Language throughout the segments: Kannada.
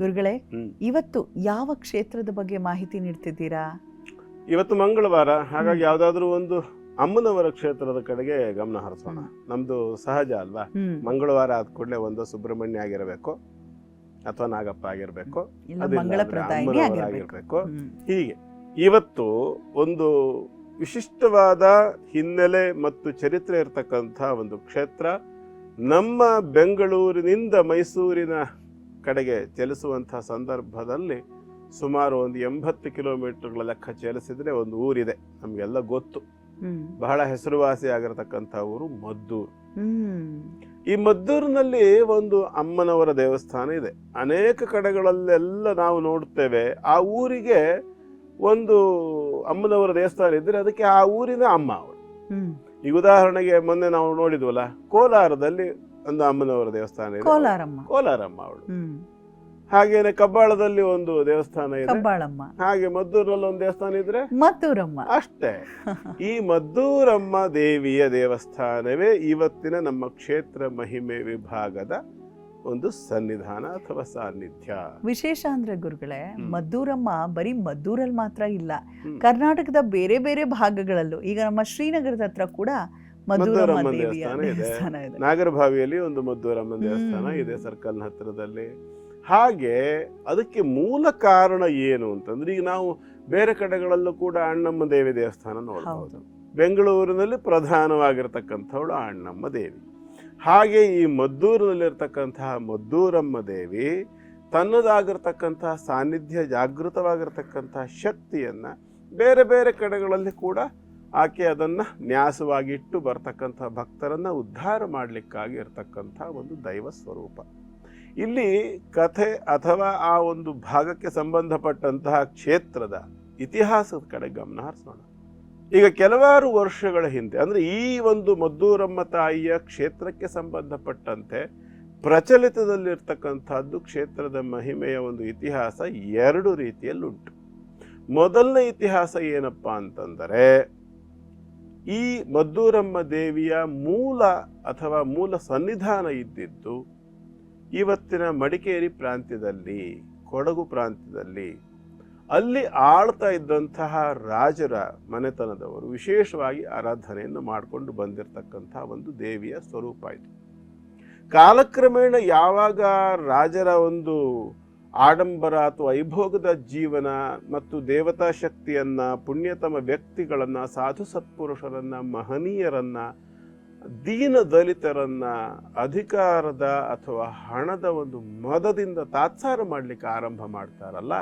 ಗುರುಗಳೇ ಇವತ್ತು ಯಾವ ಕ್ಷೇತ್ರದ ಬಗ್ಗೆ ಮಾಹಿತಿ ನೀಡ್ತಿದ್ದೀರಾ? ಇವತ್ತು ಮಂಗಳವಾರ ಹಾಗಾಗಿ ಯಾವ್ದಾದ್ರು ಒಂದು ಅಮ್ಮನವರ ಕ್ಷೇತ್ರದ ಕಡೆಗೆ ಗಮನ ಹರಿಸೋಣ. ನಮ್ದು ಸಹಜ ಅಲ್ವಾ? ಮಂಗಳವಾರ ಆದ ಕೂಡಲೇ ಒಂದು ಸುಬ್ರಹ್ಮಣ್ಯ ಆಗಿರಬೇಕು ಅಥವಾ ನಾಗಪ್ಪ ಆಗಿರ್ಬೇಕು ಆಗಿರ್ಬೇಕು. ಹೀಗೆ ಇವತ್ತು ಒಂದು ವಿಶಿಷ್ಟವಾದ ಹಿನ್ನೆಲೆ ಮತ್ತು ಚರಿತ್ರೆ ಇರತಕ್ಕಂಥ ಒಂದು ಕ್ಷೇತ್ರ ನಮ್ಮ ಬೆಂಗಳೂರಿನಿಂದ ಮೈಸೂರಿನ ಕಡೆಗೆ ಚಲಿಸುವಂಥ ಸಂದರ್ಭದಲ್ಲಿ ಸುಮಾರು ಒಂದು ಎಂಬತ್ತು ಕಿಲೋಮೀಟರ್ಗಳ ಲೆಕ್ಕ ಚಲಿಸಿದ್ರೆ ಒಂದು ಊರಿದೆ. ನಮಗೆಲ್ಲ ಗೊತ್ತು. ಬಹಳ ಹೆಸರುವಾಸಿ ಆಗಿರತಕ್ಕಂಥ ಊರು ಮದ್ದೂರು. ಈ ಮದ್ದೂರಿನಲ್ಲಿ ಒಂದು ಅಮ್ಮನವರ ದೇವಸ್ಥಾನ ಇದೆ. ಅನೇಕ ಕಡೆಗಳಲ್ಲೆಲ್ಲ ನಾವು ನೋಡ್ತೇವೆ ಆ ಊರಿಗೆ ಒಂದು ಅಮ್ಮನವರ ದೇವಸ್ಥಾನ ಇದ್ದರೆ ಅದಕ್ಕೆ ಆ ಊರಿನ ಅಮ್ಮ ಅವಳು ಈಗ ಉದಾಹರಣೆಗೆ ಮೊನ್ನೆ ನಾವು ನೋಡಿದ್ವಲ್ಲ ಕೋಲಾರದಲ್ಲಿ ಒಂದು ಅಮ್ಮನವರ ದೇವಸ್ಥಾನ ಇದೆ. ಕೋಲಾರಮ್ಮ. ಕೋಲಾರಮ್ಮ ಅವಳು. ಹಾಗೇನೆ ಕಬ್ಬಾಳದಲ್ಲಿ ಒಂದು ದೇವಸ್ಥಾನ ಇದೆ. ಕಬ್ಬಾಳಮ್ಮ. ಹಾಗೆ ಮದ್ದೂರಲ್ಲಿ ಒಂದು ದೇವಸ್ಥಾನ ಇದ್ರೆ? ಮದ್ದೂರಮ್ಮ. ಅಷ್ಟೇ. ಈ ಮದ್ದೂರಮ್ಮ ದೇವಿಯ ದೇವಸ್ಥಾನವೇ ಇವತ್ತಿನ ನಮ್ಮ ಕ್ಷೇತ್ರ ಮಹಿಮೆ ವಿಭಾಗದ ಒಂದು ಸನ್ನಿಧಾನ ಅಥವಾ ಸಾನ್ನಿಧ್ಯ. ವಿಶೇಷ ಅಂದ್ರೆ ಗುರುಗಳೇ. ಮದ್ದೂರಮ್ಮ ಬರೀ ಮದ್ದೂರಲ್ಲಿ ಮಾತ್ರ ಇಲ್ಲ. ಕರ್ನಾಟಕದ ಬೇರೆ ಬೇರೆ ಭಾಗಗಳಲ್ಲೂ ಈಗ ನಮ್ಮ ಶ್ರೀನಗರದ ಹತ್ರ ಕೂಡ ಮದ್ದೂರಮ್ಮ ಮದ್ದೂರಮ್ಮ ದೇವಸ್ಥಾನ ಇದೆ. ದೇವಸ್ಥಾನ ಇದೆ. ನಾಗರಭಾವಿಯಲ್ಲಿ ಒಂದು ಮಧುರಮ್ಮ ದೇವಸ್ಥಾನ ಇದೆ ಸರ್ಕಲ್ನ ಹತ್ತಿರದಲ್ಲಿ ಹಾಗೆ ಅದಕ್ಕೆ ಮೂಲ ಕಾರಣ ಏನು ಅಂತಂದ್ರೆ ಈಗ ನಾವು ಬೇರೆ ಕಡೆಗಳಲ್ಲೂ ಕೂಡ ಅಣ್ಣಮ್ಮ ದೇವಿ ದೇವಸ್ಥಾನ ನೋಡಬಹುದು. ಬೆಂಗಳೂರಿನಲ್ಲಿ ಪ್ರಧಾನವಾಗಿರ್ತಕ್ಕಂಥವಳು ಅಣ್ಣಮ್ಮ ದೇವಿ. ಹಾಗೆ ಈ ಮದ್ದೂರಿನಲ್ಲಿರ್ತಕ್ಕಂತಹ ಮದ್ದೂರಮ್ಮ ದೇವಿ ತನ್ನದಾಗಿರ್ತಕ್ಕಂತಹ ಸಾನ್ನಿಧ್ಯ ಜಾಗೃತವಾಗಿರ್ತಕ್ಕಂತಹ ಶಕ್ತಿಯನ್ನ ಬೇರೆ ಬೇರೆ ಕಡೆಗಳಲ್ಲಿ ಕೂಡ ಆಕೆ ಅದನ್ನು ನ್ಯಾಸವಾಗಿಟ್ಟು ಬರ್ತಕ್ಕಂಥ ಭಕ್ತರನ್ನು ಉದ್ಧಾರ ಮಾಡಲಿಕ್ಕಾಗಿ ಇರ್ತಕ್ಕಂಥ ಒಂದು ದೈವ ಸ್ವರೂಪ. ಇಲ್ಲಿ ಕಥೆ ಅಥವಾ ಆ ಒಂದು ಭಾಗಕ್ಕೆ ಸಂಬಂಧಪಟ್ಟಂತಹ ಕ್ಷೇತ್ರದ ಇತಿಹಾಸದ ಕಡೆ ಗಮನ ಹರಿಸೋಣ. ಈಗ ಕೆಲವಾರು ವರ್ಷಗಳ ಹಿಂದೆ, ಅಂದರೆ ಈ ಒಂದು ಮದ್ದೂರಮ್ಮ ತಾಯಿಯ ಕ್ಷೇತ್ರಕ್ಕೆ ಸಂಬಂಧಪಟ್ಟಂತೆ ಪ್ರಚಲಿತದಲ್ಲಿರ್ತಕ್ಕಂಥದ್ದು ಕ್ಷೇತ್ರದ ಮಹಿಮೆಯ ಒಂದು ಇತಿಹಾಸ ಎರಡು ರೀತಿಯಲ್ಲುಂಟು. ಮೊದಲನೇ ಇತಿಹಾಸ ಏನಪ್ಪ ಅಂತಂದರೆ ಈ ಮದ್ದೂರಮ್ಮ ದೇವಿಯ ಮೂಲ ಅಥವಾ ಮೂಲ ಸನ್ನಿಧಾನ ಇದ್ದಿದ್ದು, ಇವತ್ತಿನ ಮಡಿಕೇರಿ ಪ್ರಾಂತ್ಯದಲ್ಲಿ, ಕೊಡಗು ಪ್ರಾಂತ್ಯದಲ್ಲಿ, ಅಲ್ಲಿ ಆಳ್ತಾ ಇದ್ದಂತಹ ರಾಜರ ಮನೆತನದವರು ವಿಶೇಷವಾಗಿ ಆರಾಧನೆಯನ್ನು ಮಾಡಿಕೊಂಡು ಬಂದಿರತಕ್ಕಂತಹ ಒಂದು ದೇವಿಯ ಸ್ವರೂಪ ಇದು. ಕಾಲಕ್ರಮೇಣ ಯಾವಾಗ ರಾಜರ ಒಂದು ಆಡಂಬರ ಅಥವಾ ವೈಭೋಗದ ಜೀವನ ಮತ್ತು ದೇವತಾ ಶಕ್ತಿಯನ್ನ, ಪುಣ್ಯತಮ ವ್ಯಕ್ತಿಗಳನ್ನ, ಸಾಧು ಸತ್ಪುರುಷರನ್ನ, ಮಹನೀಯರನ್ನ, ದೀನ ದಲಿತರನ್ನ, ಅಧಿಕಾರದ ಅಥವಾ ಹಣದ ಒಂದು ಮದದಿಂದ ತಾತ್ಸಾರ ಮಾಡಲಿಕ್ಕೆ ಆರಂಭ ಮಾಡ್ತಾರಲ್ಲ,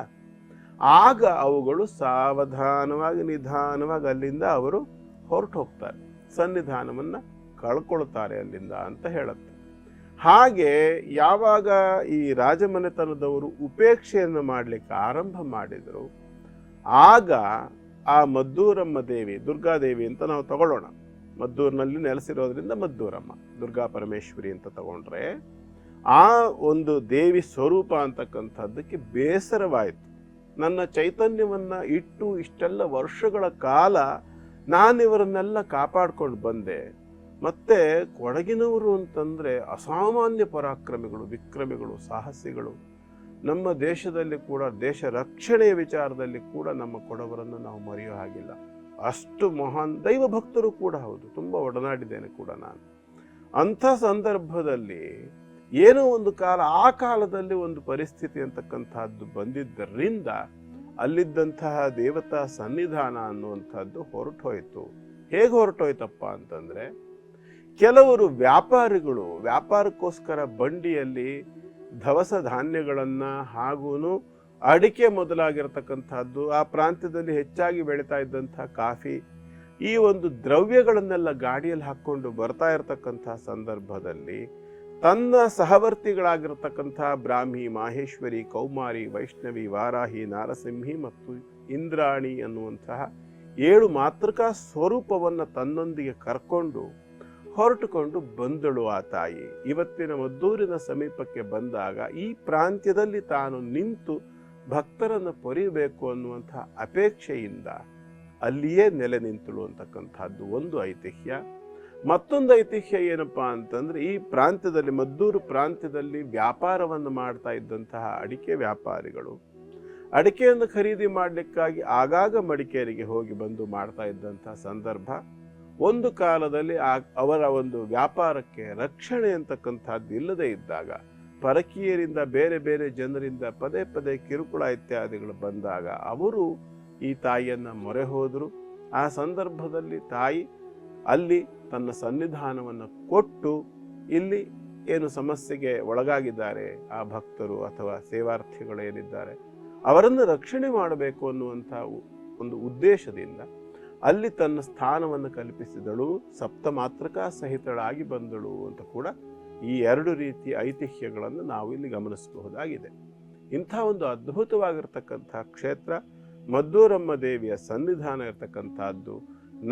ಆಗ ಅವುಗಳು ಸಾವಧಾನವಾಗಿ, ನಿಧಾನವಾಗಿ ಅಲ್ಲಿಂದ ಅವರು ಹೊರಟು ಹೋಗ್ತಾರೆ ಸನ್ನಿಧಾನವನ್ನು ಕಳ್ಕೊಳ್ತಾರೆ ಅಲ್ಲಿಂದ ಅಂತ ಹೇಳುತ್ತೆ. ಹಾಗೆ ಯಾವಾಗ ಈ ರಾಜಮನೆತನದವರು ಉಪೇಕ್ಷೆಯನ್ನು ಮಾಡಲಿಕ್ಕೆ ಆರಂಭ ಮಾಡಿದರು, ಆಗ ಆ ಮದ್ದೂರಮ್ಮ ದೇವಿ ದುರ್ಗಾದೇವಿ ಅಂತ ನಾವು ತಗೊಳ್ಳೋಣ. ಮದ್ದೂರಿನಲ್ಲಿ ನೆಲೆಸಿರೋದ್ರಿಂದ ಮದ್ದೂರಮ್ಮ, ದುರ್ಗಾ ಪರಮೇಶ್ವರಿ ಅಂತ ತಗೊಂಡ್ರೆ ಆ ಒಂದು ದೇವಿ ಸ್ವರೂಪ ಅಂತಕ್ಕಂಥದ್ದಕ್ಕೆ ಬೇಸರವಾಯಿತು. ನನ್ನ ಚೈತನ್ಯವನ್ನು ಇಟ್ಟು ಇಷ್ಟೆಲ್ಲ ವರ್ಷಗಳ ಕಾಲ ನಾನಿವರನ್ನೆಲ್ಲ ಕಾಪಾಡ್ಕೊಂಡು ಬಂದೆ. ಮತ್ತೆ ಕೊಡಗಿನವರು ಅಂತಂದ್ರೆ ಅಸಾಮಾನ್ಯ ಪರಾಕ್ರಮಿಗಳು, ವಿಕ್ರಮಿಗಳು, ಸಾಹಸಿಗಳು. ನಮ್ಮ ದೇಶದಲ್ಲಿ ಕೂಡ, ದೇಶ ರಕ್ಷಣೆಯ ವಿಚಾರದಲ್ಲಿ ಕೂಡ ನಮ್ಮ ಕೊಡವರನ್ನು ನಾವು ಮರೆಯೋ ಹಾಗಿಲ್ಲ. ಅಷ್ಟು ಮಹಾನ್ ದೈವ ಭಕ್ತರು ಕೂಡ ಹೌದು, ತುಂಬ ಒಡನಾಡಿದ್ದೇನೆ ಕೂಡ ನಾನು. ಅಂಥ ಸಂದರ್ಭದಲ್ಲಿ ಏನೋ ಒಂದು ಕಾಲ, ಆ ಕಾಲದಲ್ಲಿ ಒಂದು ಪರಿಸ್ಥಿತಿ ಅಂತಕ್ಕಂಥದ್ದು ಬಂದಿದ್ದರಿಂದ ಅಲ್ಲಿದ್ದಂತಹ ದೇವತಾ ಸನ್ನಿಧಾನ ಅನ್ನುವಂಥದ್ದು ಹೊರಟೋಯ್ತು. ಹೇಗೆ ಹೊರಟೋಯ್ತಪ್ಪ ಅಂತಂದ್ರೆ ಕೆಲವರು ವ್ಯಾಪಾರಿಗಳು ವ್ಯಾಪಾರಕ್ಕೋಸ್ಕರ ಬಂಡಿಯಲ್ಲಿ ದವಸ ಧಾನ್ಯಗಳನ್ನು ಹಾಗೂ ಅಡಿಕೆ ಮೊದಲಾಗಿರ್ತಕ್ಕಂಥದ್ದು, ಆ ಪ್ರಾಂತ್ಯದಲ್ಲಿ ಹೆಚ್ಚಾಗಿ ಬೆಳೀತಾ ಇದ್ದಂಥ ಕಾಫಿ, ಈ ಒಂದು ದ್ರವ್ಯಗಳನ್ನೆಲ್ಲ ಗಾಡಿಯಲ್ಲಿ ಹಾಕ್ಕೊಂಡು ಬರ್ತಾ ಇರತಕ್ಕಂಥ ಸಂದರ್ಭದಲ್ಲಿ ತನ್ನ ಸಹವರ್ತಿಗಳಾಗಿರ್ತಕ್ಕಂಥ ಬ್ರಾಹ್ಮಿ, ಮಾಹೇಶ್ವರಿ, ಕೌಮಾರಿ, ವೈಷ್ಣವಿ, ವಾರಾಹಿ, ನಾರಸಿಂಹಿ ಮತ್ತು ಇಂದ್ರಾಣಿ ಅನ್ನುವಂತಹ ಏಳು ಮಾತೃಕಾ ಸ್ವರೂಪವನ್ನು ತನ್ನೊಂದಿಗೆ ಕರ್ಕೊಂಡು ಹೊರಟುಕೊಂಡು ಬಂದಳು ಆ ತಾಯಿ. ಇವತ್ತಿನ ಮದ್ದೂರಿನ ಸಮೀಪಕ್ಕೆ ಬಂದಾಗ ಈ ಪ್ರಾಂತ್ಯದಲ್ಲಿ ತಾನು ನಿಂತು ಭಕ್ತರನ್ನು ಪೊರೆಯಬೇಕು ಅನ್ನುವಂಥ ಅಪೇಕ್ಷೆಯಿಂದ ಅಲ್ಲಿಯೇ ನೆಲೆ ನಿಂತಳು ಅಂತಕ್ಕಂಥದ್ದು ಒಂದು ಐತಿಹ್ಯ. ಮತ್ತೊಂದು ಐತಿಹ್ಯ ಏನಪ್ಪ ಅಂತಂದ್ರೆ ಈ ಪ್ರಾಂತ್ಯದಲ್ಲಿ, ಮದ್ದೂರು ಪ್ರಾಂತ್ಯದಲ್ಲಿ ವ್ಯಾಪಾರವನ್ನು ಮಾಡ್ತಾ ಇದ್ದಂತಹ ಅಡಿಕೆ ವ್ಯಾಪಾರಿಗಳು ಅಡಿಕೆಯನ್ನು ಖರೀದಿ ಮಾಡಲಿಕ್ಕಾಗಿ ಆಗಾಗ ಮಡಿಕೇರಿಗೆ ಹೋಗಿ ಬಂದು ಮಾಡ್ತಾ ಇದ್ದಂತಹ ಸಂದರ್ಭ. ಒಂದು ಕಾಲದಲ್ಲಿ ಆ ಅವರ ಒಂದು ವ್ಯಾಪಾರಕ್ಕೆ ರಕ್ಷಣೆ ಅಂತಕ್ಕಂಥದ್ದು ಇಲ್ಲದೆ ಇದ್ದಾಗ, ಪರಕೀಯರಿಂದ ಬೇರೆ ಬೇರೆ ಜನರಿಂದ ಪದೇ ಪದೇ ಕಿರುಕುಳ ಇತ್ಯಾದಿಗಳು ಬಂದಾಗ ಅವರು ಈ ತಾಯಿಯನ್ನು ಮೊರೆ ಹೋದರು. ಆ ಸಂದರ್ಭದಲ್ಲಿ ತಾಯಿ ಅಲ್ಲಿ ತನ್ನ ಸನ್ನಿಧಾನವನ್ನು ಕೊಟ್ಟು ಇಲ್ಲಿ ಏನು ಸಮಸ್ಯೆಗೆ ಒಳಗಾಗಿದ್ದಾರೆ, ಆ ಭಕ್ತರು ಅಥವಾ ಸೇವಾರ್ಥಿಗಳು ಏನಿದ್ದಾರೆ, ಅವರನ್ನು ರಕ್ಷಣೆ ಮಾಡಬೇಕು ಅನ್ನುವಂಥ ಒಂದು ಉದ್ದೇಶದಿಂದ ಅಲ್ಲಿ ತನ್ನ ಸ್ಥಾನವನ್ನು ಕಲ್ಪಿಸಿದಳು ಸಪ್ತಮಾತ್ರಕ ಸಹಿತಳಾಗಿ ಬಂದಳು ಅಂತ ಕೂಡ ಈ ಎರಡು ರೀತಿಯ ಐತಿಹ್ಯಗಳನ್ನು ನಾವು ಇಲ್ಲಿ ಗಮನಿಸಬಹುದಾಗಿದೆ. ಇಂಥ ಒಂದು ಅದ್ಭುತವಾಗಿರ್ತಕ್ಕಂಥ ಕ್ಷೇತ್ರ, ಮದ್ದೂರಮ್ಮ ದೇವಿಯ ಸನ್ನಿಧಾನ ಇರತಕ್ಕಂಥದ್ದು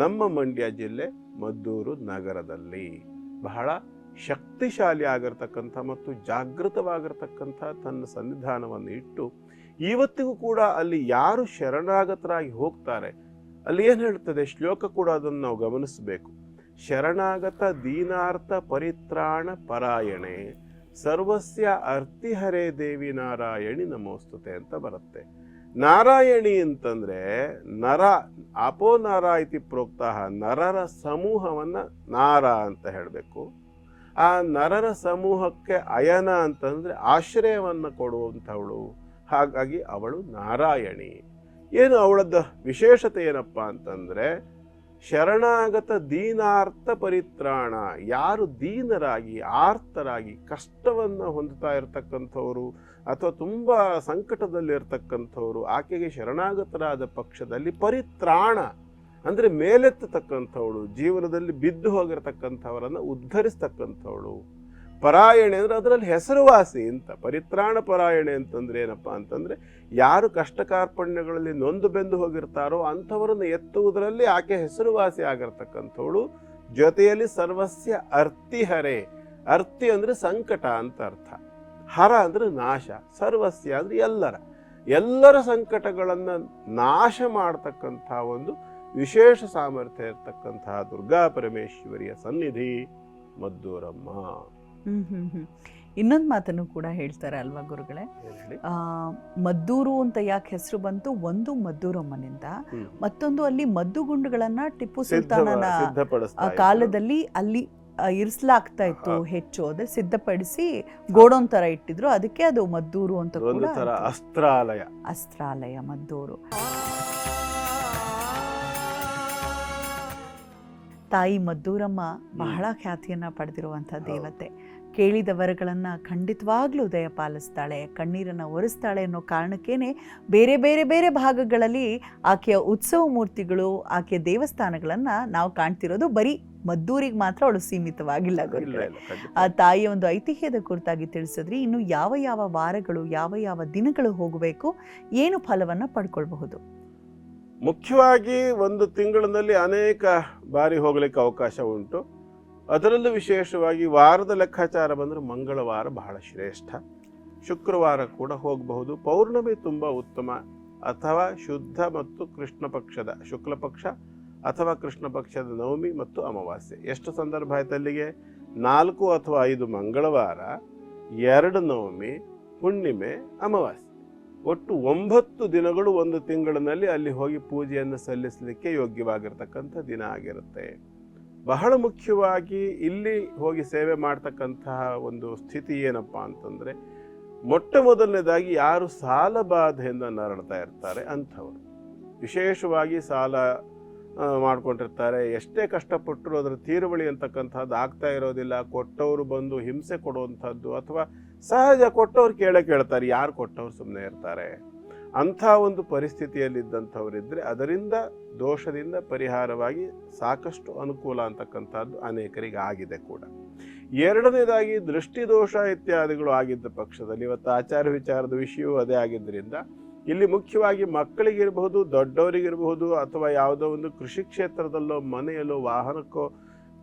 ನಮ್ಮ ಮಂಡ್ಯ ಜಿಲ್ಲೆ ಮದ್ದೂರು ನಗರದಲ್ಲಿ. ಬಹಳ ಶಕ್ತಿಶಾಲಿ ಆಗಿರ್ತಕ್ಕಂಥ ಮತ್ತು ಜಾಗೃತವಾಗಿರ್ತಕ್ಕಂಥ ತನ್ನ ಸನ್ನಿಧಾನವನ್ನು ಇಟ್ಟು, ಇವತ್ತಿಗೂ ಕೂಡ ಅಲ್ಲಿ ಯಾರು ಶರಣಾಗತರಾಗಿ ಹೋಗ್ತಾರೆ ಅಲ್ಲಿ ಏನು ಹೇಳ್ತದೆ? ಶ್ಲೋಕ ಕೂಡ ಅದನ್ನು ನಾವು ಗಮನಿಸಬೇಕು. ಶರಣಾಗತ ದೀನಾರ್ಥ ಪರಿತ್ರಾಣ ಪರಾಯಣೆ. ಸರ್ವಸ್ಯ ಅರ್ತಿಹರೇ ದೇವಿ ನಾರಾಯಣಿ ನಮೋಸ್ತುತೆ ಅಂತ ಬರುತ್ತೆ. ನಾರಾಯಣಿ ಅಂತಂದ್ರೆ ನರ, ಅಪೋ ನರ ಇತಿ ಪ್ರೋಕ್ತ ನರರ ಸಮೂಹವನ್ನ ನಾರ ಅಂತ ಹೇಳಬೇಕು. ಆ ನರರ ಸಮೂಹಕ್ಕೆ ಅಯನ ಅಂತಂದ್ರೆ ಆಶ್ರಯವನ್ನು ಕೊಡುವಂಥವಳು. ಹಾಗಾಗಿ ಅವಳು ನಾರಾಯಣಿ. ಏನು ಅವಳದ್ದು ವಿಶೇಷತೆ ಏನಪ್ಪ ಅಂತಂದರೆ, ಶರಣಾಗತ ದೀನಾರ್ಥ ಪರಿತ್ರಾಣ, ಯಾರು ದೀನರಾಗಿ, ಆರ್ತರಾಗಿ ಕಷ್ಟವನ್ನು ಹೊಂದುತ್ತಾ ಇರತಕ್ಕಂಥವ್ರು ಅಥವಾ ತುಂಬ ಸಂಕಟದಲ್ಲಿರ್ತಕ್ಕಂಥವ್ರು, ಆಕೆಗೆ ಶರಣಾಗತರಾದ ಪಕ್ಷದಲ್ಲಿ ಪರಿತ್ರಾಣ ಅಂದರೆ ಮೇಲೆತ್ತತಕ್ಕಂಥವಳು, ಜೀವನದಲ್ಲಿ ಬಿದ್ದು ಹೋಗಿರತಕ್ಕಂಥವರನ್ನು ಉದ್ಧರಿಸ್ತಕ್ಕಂಥವಳು. ಪರಾಯಣೆ ಅಂದರೆ ಅದರಲ್ಲಿ ಹೆಸರುವಾಸಿ ಅಂತ, ಪರಿತ್ರಾಣ ಪರಾಯಣೆ ಅಂತಂದ್ರೆ ಏನಪ್ಪ ಅಂತಂದರೆ ಯಾರು ಕಷ್ಟ ಕಾರ್ಪಣ್ಯಗಳಲ್ಲಿ ನೊಂದು ಬೆಂದು ಹೋಗಿರ್ತಾರೋ ಅಂಥವರನ್ನು ಎತ್ತುವುದರಲ್ಲಿ ಆಕೆ ಹೆಸರುವಾಸಿ ಆಗಿರ್ತಕ್ಕಂಥವಳು. ಜೊತೆಯಲ್ಲಿ ಸರ್ವಸ್ಯ ಅರ್ತಿಹರೆ ಅರ್ತಿ ಅಂದರೆ ಸಂಕಟ ಅಂತ ಅರ್ಥ. ಹರ ಅಂದ್ರೆ ನಾಶ. ಸರ್ವಸ್ಯ ಅಂದರೆ ಎಲ್ಲರ. ಎಲ್ಲರ ಸಂಕಟಗಳನ್ನು ನಾಶ ಮಾಡತಕ್ಕಂಥ ಒಂದು ವಿಶೇಷ ಸಾಮರ್ಥ್ಯ ಇರತಕ್ಕಂತಹ ದುರ್ಗಾ ಪರಮೇಶ್ವರಿಯ ಸನ್ನಿಧಿ ಮದ್ದೂರಮ್ಮ. ಹ್ಮ್ ಹ್ಮ್ ಹ್ಮ್. ಇನ್ನೊಂದು ಮಾತನ್ನು ಕೂಡ ಹೇಳ್ತಾರೆ ಅಲ್ವಾ ಗುರುಗಳೇ? ಮದ್ದೂರು ಅಂತ ಯಾಕೆ ಹೆಸರು ಬಂತು? ಒಂದು ಮದ್ದೂರಮ್ಮನಿಂದ ಮತ್ತೊಂದು ಅಲ್ಲಿ ಮದ್ದು ಗುಂಡುಗಳನ್ನ ಟಿಪ್ಪು ಸುಲ್ತಾನನ ಆ ಕಾಲದಲ್ಲಿ ಅಲ್ಲಿ ಇರಿಸಲಾಗ್ತಾ ಇತ್ತು. ಹೆಚ್ಚು. ಅದ್ರ ಸಿದ್ಧಪಡಿಸಿ ಗೋಡೋನ್ ತರ ಇಟ್ಟಿದ್ರು. ಅದಕ್ಕೆ ಅದು ಮದ್ದೂರು ಅಂತ ಕೂಡ ತರ ಅಸ್ತ್ರಾಲಯ. ಅಸ್ತ್ರಾಲಯ ಮದ್ದೂರು. ತಾಯಿ ಮದ್ದೂರಮ್ಮ ಬಹಳ ಖ್ಯಾತಿಯನ್ನ ಪಡೆದಿರುವಂತಹ ದೇವತೆ. ಕೇಳಿದ ವರಗಳನ್ನು ಖಂಡಿತವಾಗ್ಲೂ ದಯ ಪಾಲಿಸ್ತಾಳೆ ಕಣ್ಣೀರನ್ನ ಒರೆಸ್ತಾಳೆ ಅನ್ನೋ ಕಾರಣಕ್ಕೇನೆ ಬೇರೆ ಬೇರೆ ಬೇರೆ ಭಾಗಗಳಲ್ಲಿ ಆಕೆಯ ಉತ್ಸವ ಮೂರ್ತಿಗಳು ಆಕೆಯ ದೇವಸ್ಥಾನಗಳನ್ನು ನಾವು ಕಾಣ್ತಿರೋದು ಬರೀ ಮದ್ದೂರಿಗೆ ಮಾತ್ರ ಅವಳು ಸೀಮಿತವಾಗಿಲ್ಲ ಖಂಡಿತ. ಆ ತಾಯಿಯ ಒಂದು ಐತಿಹ್ಯದ ಕುರಿತಾಗಿ ತಿಳಿಸಿದ್ರಿ ಇನ್ನು ಯಾವ ಯಾವ ವಾರಗಳು ಯಾವ ಯಾವ ದಿನಗಳು ಹೋಗಬೇಕು ಏನು ಫಲವನ್ನು ಪಡ್ಕೊಳ್ಬಹುದು? ಮುಖ್ಯವಾಗಿ ಒಂದು ತಿಂಗಳಿನಲ್ಲಿ ಅನೇಕ ಬಾರಿ ಹೋಗಲಿಕ್ಕೆ ಅವಕಾಶ ಉಂಟು. ಅದರಲ್ಲೂ ವಿಶೇಷವಾಗಿ ವಾರದ ಲೆಕ್ಕಾಚಾರ ಬಂದರೆ ಮಂಗಳವಾರ ಬಹಳ ಶ್ರೇಷ್ಠ. ಶುಕ್ರವಾರ ಕೂಡ ಹೋಗಬಹುದು. ಪೌರ್ಣಮಿ ತುಂಬ ಉತ್ತಮ. ಅಥವಾ ಶುದ್ಧ ಮತ್ತು ಕೃಷ್ಣ ಪಕ್ಷದ, ಶುಕ್ಲ ಪಕ್ಷ ಅಥವಾ ಕೃಷ್ಣ ಪಕ್ಷದ ನವಮಿ ಮತ್ತು ಅಮಾವಾಸ್ಯೆ. ಎಷ್ಟು ಸಂದರ್ಭ ಆಯ್ತು ಅಲ್ಲಿಗೆ? ನಾಲ್ಕು ಅಥವಾ ಐದು ಮಂಗಳವಾರ, ಎರಡು ನವಮಿ, ಹುಣ್ಣಿಮೆ, ಅಮಾವಾಸ್ಯೆ. ಒಟ್ಟು ಒಂಬತ್ತು ದಿನಗಳು ಒಂದು ತಿಂಗಳಿನಲ್ಲಿ ಅಲ್ಲಿ ಹೋಗಿ ಪೂಜೆಯನ್ನು ಸಲ್ಲಿಸಲಿಕ್ಕೆ ಯೋಗ್ಯವಾಗಿರ್ತಕ್ಕಂಥ ದಿನ ಆಗಿರುತ್ತೆ. ಬಹಳ ಮುಖ್ಯವಾಗಿ ಇಲ್ಲಿ ಹೋಗಿ ಸೇವೆ ಮಾಡ್ತಕ್ಕಂತಹ ಒಂದು ಸ್ಥಿತಿ ಏನಪ್ಪ ಅಂತಂದ್ರೆ, ಮೊಟ್ಟ ಮೊದಲನೇದಾಗಿ ಯಾರು ಸಾಲ ಬಾಧೆಯಿಂದ ನರಳ್ತಾ ಇರ್ತಾರೆ ಅಂಥವರು. ವಿಶೇಷವಾಗಿ ಸಾಲ ಮಾಡ್ಕೊಂಡಿರ್ತಾರೆ. ಎಷ್ಟೇ ಕಷ್ಟಪಟ್ಟರು ಅದರ ತೀರುವಳಿ ಅಂತಕ್ಕಂಥದ್ದು ಆಗ್ತಾ ಇರೋದಿಲ್ಲ. ಕೊಟ್ಟವರು ಬಂದು ಹಿಂಸೆ ಕೊಡುವಂಥದ್ದು ಅಥವಾ ಸಹಜ ಕೊಟ್ಟವ್ರು ಕೇಳೇ ಕೇಳ್ತಾರೆ. ಯಾರು ಕೊಟ್ಟವ್ರು ಸುಮ್ಮನೆ ಇರ್ತಾರೆ? ಅಂಥ ಒಂದು ಪರಿಸ್ಥಿತಿಯಲ್ಲಿದ್ದಂಥವರಿದ್ದರೆ ಅದರಿಂದ ದೋಷದಿಂದ ಪರಿಹಾರವಾಗಿ ಸಾಕಷ್ಟು ಅನುಕೂಲ ಅಂತಕ್ಕಂಥದ್ದು ಅನೇಕರಿಗೆ ಆಗಿದೆ ಕೂಡ. ಎರಡನೇದಾಗಿ ದೃಷ್ಟಿದೋಷ ಇತ್ಯಾದಿಗಳು ಆಗಿದ್ದ ಪಕ್ಷದಲ್ಲಿ ಇವತ್ತು ಆಚಾರ ವಿಚಾರದ ವಿಷಯವೂ ಅದೇ ಆಗಿದ್ದರಿಂದ ಇಲ್ಲಿ ಮುಖ್ಯವಾಗಿ ಮಕ್ಕಳಿಗಿರಬಹುದು, ದೊಡ್ಡವರಿಗಿರಬಹುದು ಅಥವಾ ಯಾವುದೋ ಒಂದು ಕೃಷಿ ಕ್ಷೇತ್ರದಲ್ಲೋ, ಮನೆಯಲ್ಲೋ, ವಾಹನಕ್ಕೋ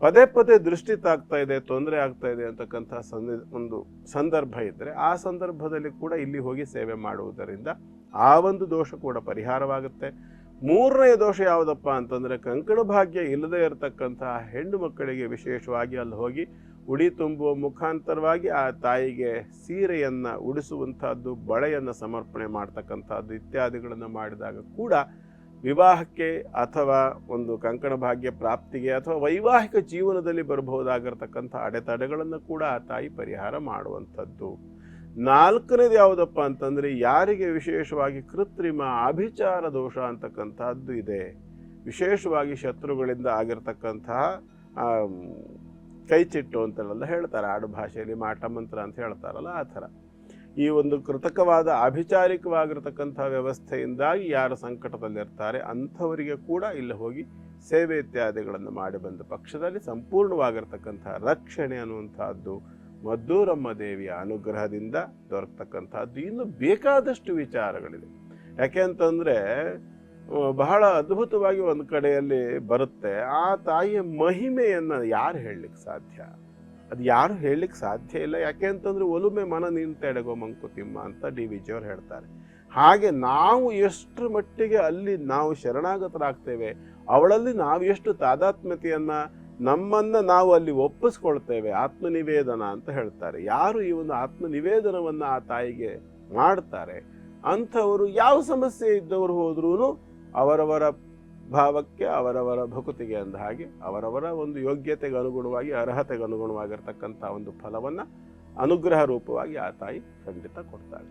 ಪದೇ ಪದೇ ದೃಷ್ಟಿ ತಾಗ್ತಾ ಇದೆ, ತೊಂದರೆ ಆಗ್ತಾ ಇದೆ ಅಂತಕ್ಕಂಥ ಸಂದ, ಒಂದು ಸಂದರ್ಭ ಇದ್ದರೆ ಆ ಸಂದರ್ಭದಲ್ಲಿ ಕೂಡ ಇಲ್ಲಿ ಹೋಗಿ ಸೇವೆ ಮಾಡುವುದರಿಂದ ಆ ಒಂದು ದೋಷ ಕೂಡ ಪರಿಹಾರವಾಗುತ್ತೆ. ಮೂರನೇ ದೋಷ ಯಾವುದಪ್ಪ ಅಂತಂದರೆ ಕಂಕಣ ಭಾಗ್ಯ ಇಲ್ಲದೆ ಇರತಕ್ಕಂತಹ ಹೆಣ್ಣು ಮಕ್ಕಳಿಗೆ ವಿಶೇಷವಾಗಿ ಅಲ್ಲಿ ಹೋಗಿ ಉಡಿ ತುಂಬುವ ಮುಖಾಂತರವಾಗಿ ಆ ತಾಯಿಗೆ ಸೀರೆಯನ್ನು ಉಡಿಸುವಂಥದ್ದು, ಬಳೆಯನ್ನು ಸಮರ್ಪಣೆ ಮಾಡ್ತಕ್ಕಂಥದ್ದು ಇತ್ಯಾದಿಗಳನ್ನು ಮಾಡಿದಾಗ ಕೂಡ ವಿವಾಹಕ್ಕೆ ಅಥವಾ ಒಂದು ಕಂಕಣ ಭಾಗ್ಯ ಪ್ರಾಪ್ತಿಗೆ ಅಥವಾ ವೈವಾಹಿಕ ಜೀವನದಲ್ಲಿ ಬರಬಹುದಾಗಿರ್ತಕ್ಕಂಥ ಅಡೆತಡೆಗಳನ್ನು ಕೂಡ ಆ ತಾಯಿ ಪರಿಹಾರ ಮಾಡುವಂಥದ್ದು. ನಾಲ್ಕನೇದು ಯಾವುದಪ್ಪ ಅಂತಂದರೆ, ಯಾರಿಗೆ ವಿಶೇಷವಾಗಿ ಕೃತ್ರಿಮ ಅಭಿಚಾರ ದೋಷ ಅಂತಕ್ಕಂಥದ್ದು ಇದೆ. ವಿಶೇಷವಾಗಿ ಶತ್ರುಗಳಿಂದ ಆಗಿರ್ತಕ್ಕಂತಹ ಕೈಚಿಟ್ಟು ಅಂತೆಲ್ಲ ಹೇಳ್ತಾರೆ. ಆಡು ಭಾಷೆಯಲ್ಲಿ ಮಾಟ ಮಂತ್ರ ಅಂತ ಹೇಳ್ತಾರಲ್ಲ, ಆ ಥರ. ಈ ಒಂದು ಕೃತಕವಾದ ಅಭಿಚಾರಿಕವಾಗಿರ್ತಕ್ಕಂಥ ವ್ಯವಸ್ಥೆಯಿಂದಾಗಿ ಯಾರು ಸಂಕಟದಲ್ಲಿರ್ತಾರೆ, ಅಂಥವರಿಗೆ ಕೂಡ ಇಲ್ಲಿ ಹೋಗಿ ಸೇವೆ ಇತ್ಯಾದಿಗಳನ್ನು ಮಾಡಿ ಬಂದ ಪಕ್ಷದಲ್ಲಿ ಸಂಪೂರ್ಣವಾಗಿರ್ತಕ್ಕಂಥ ರಕ್ಷಣೆ ಅನ್ನುವಂತಹದ್ದು ಮದ್ದೂರಮ್ಮ ದೇವಿಯ ಅನುಗ್ರಹದಿಂದ ದೊರಕ್ತಕ್ಕಂಥದ್ದು ಇನ್ನು ಬೇಕಾದಷ್ಟು ವಿಚಾರಗಳಿದೆ. ಯಾಕೆ ಅಂತಂದ್ರೆ ಬಹಳ ಅದ್ಭುತವಾಗಿ ಒಂದು ಕಡೆಯಲ್ಲಿ ಬರುತ್ತೆ, ಆ ತಾಯಿಯ ಮಹಿಮೆಯನ್ನು ಯಾರು ಹೇಳಲಿಕ್ಕೆ ಸಾಧ್ಯ? ಅದು ಯಾರು ಹೇಳಲಿಕ್ಕೆ ಸಾಧ್ಯ ಇಲ್ಲ. ಯಾಕೆ ಅಂತಂದರೆ, ಒಲುಮೆ ಮನ ನಿಂತೆಡೆಗೋ ಮಂಕುತಿಮ್ಮ ಅಂತ ಡಿ ವಿಜಿಯವ್ರು ಹೇಳ್ತಾರೆ. ಹಾಗೆ ನಾವು ಎಷ್ಟರ ಮಟ್ಟಿಗೆ ಅಲ್ಲಿ ನಾವು ಶರಣಾಗತರಾಗ್ತೇವೆ, ಅವಳಲ್ಲಿ ನಾವು ಎಷ್ಟು ತಾದಾತ್ಮ್ಯತೆಯನ್ನ ನಮ್ಮನ್ನ ನಾವು ಅಲ್ಲಿ ಒಪ್ಪಿಸ್ಕೊಳ್ತೇವೆ, ಆತ್ಮನಿವೇದನ ಅಂತ ಹೇಳ್ತಾರೆ. ಯಾರು ಈ ಒಂದು ಆತ್ಮನಿವೇದನವನ್ನ ಆ ತಾಯಿಗೆ ಮಾಡ್ತಾರೆ, ಅಂಥವರು ಯಾವ ಸಮಸ್ಯೆ ಇದ್ದವರು ಹೋದ್ರೂ ಅವರವರ ಭಾವಕ್ಕೆ, ಅವರವರ ಭಕುತಿಗೆ ಅಂದ ಹಾಗೆ ಅವರವರ ಒಂದು ಯೋಗ್ಯತೆಗೆ ಅನುಗುಣವಾಗಿ, ಅರ್ಹತೆಗೆ ಅನುಗುಣವಾಗಿರ್ತಕ್ಕಂಥ ಒಂದು ಫಲವನ್ನ ಅನುಗ್ರಹ ರೂಪವಾಗಿ ಆ ತಾಯಿ ಖಂಡಿತ ಕೊಡ್ತಾಳೆ.